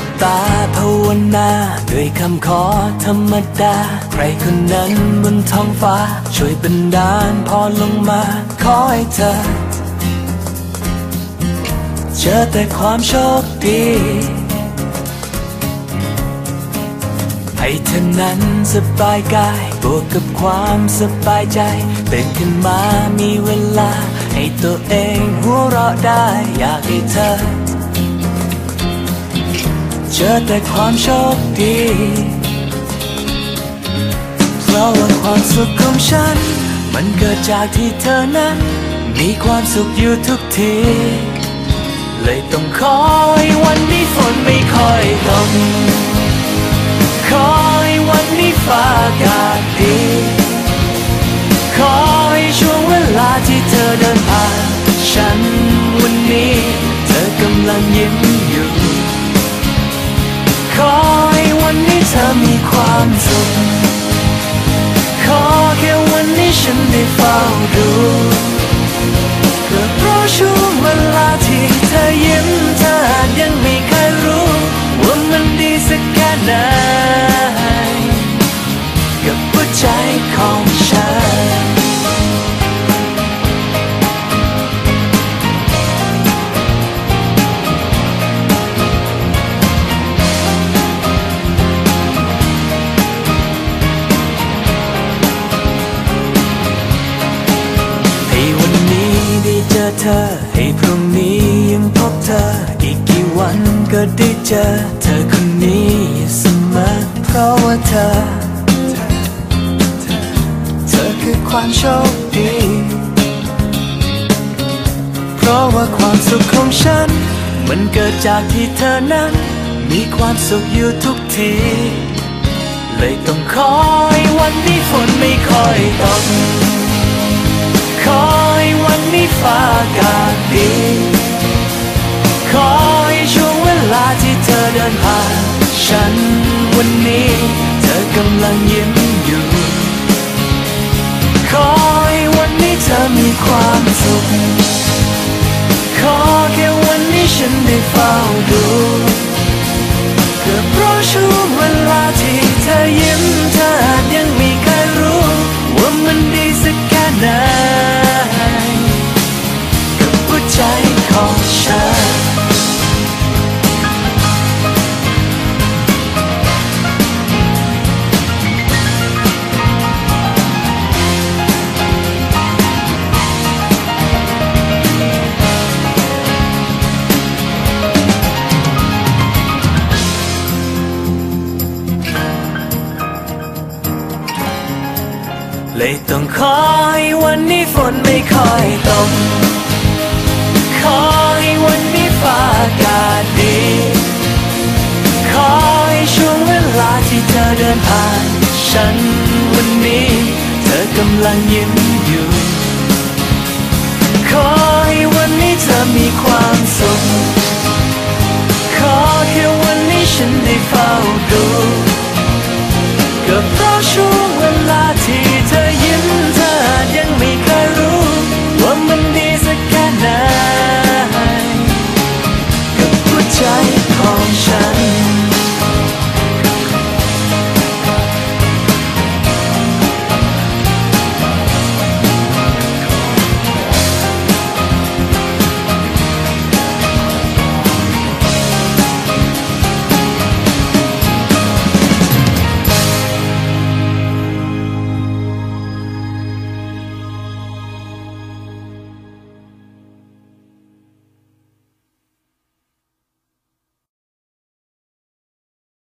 ลับตาภาวนา ด้วยคำขอธรรมดา ใครคนนั้นบนท้องฟ้า ช่วยบันดาลพรลงมา ขอให้เธอ เจอแต่ความโชคดีให้เธอนั้นสบายกาย บวกกับความสบายใจตื่นขึ้นมามีเวลา ให้ตัวเองหัวเราะได้ อยากให้เธอ จอแต่ความโชคดี เพราะว่าความสุขของฉัน มันเกิดจากที่เธอนั้น มีความสุขอยู่ทุกที เลยต้องคอยวันนี้ฝนไม่ค่อยตกคอยวันนี้ฟ้าอากาศดี คอยช่วงเวลาที่เธอเดินผ่าน ฉันวันนี้ เธอกำลังยิ้ม วันนี้เธอมีความสุข ขอแค่วันนี้ฉันได้เฝ้าดูก็เพราะช่วงเวลาที่เธอยิ้มเธออาจยังไม่เคยรู้ ว่ามันดีสักแค่ไหน กับหัวใจของฉัน เธอ ให้พรุ่งนี้ยังพบเธอ อีกกี่วันก็ได้เจอ เธอคนนี้เสมอเพราะว่าเธอ เธอคือความโชคดี เพราะว่าความสุขของฉัน มันเกิดจากที่เธอนั้น มีความสุขอยู่ทุกทีเลยต้องคอยวันนี้ฝนไม่ค่อยตก ดี ขอยช่วงเวลาที่เธอเดินผ่านฉันวันนี้ เธอกำลังยิ้มอยู่ ขอให้วันนี้เธอมีความสุข เลยต้องคอยวันนี้ฝนไม่ค่อยตกคอยวันนี้ฟ้าอากาศดีคอยช่วงเวลาที่เธอเดินผ่านฉันวันนี้ เธอกำลังยิ้มอยู่คอยวันนี้เธอมีความสุขขอแค่วันนี้ฉันได้เฝ้าดู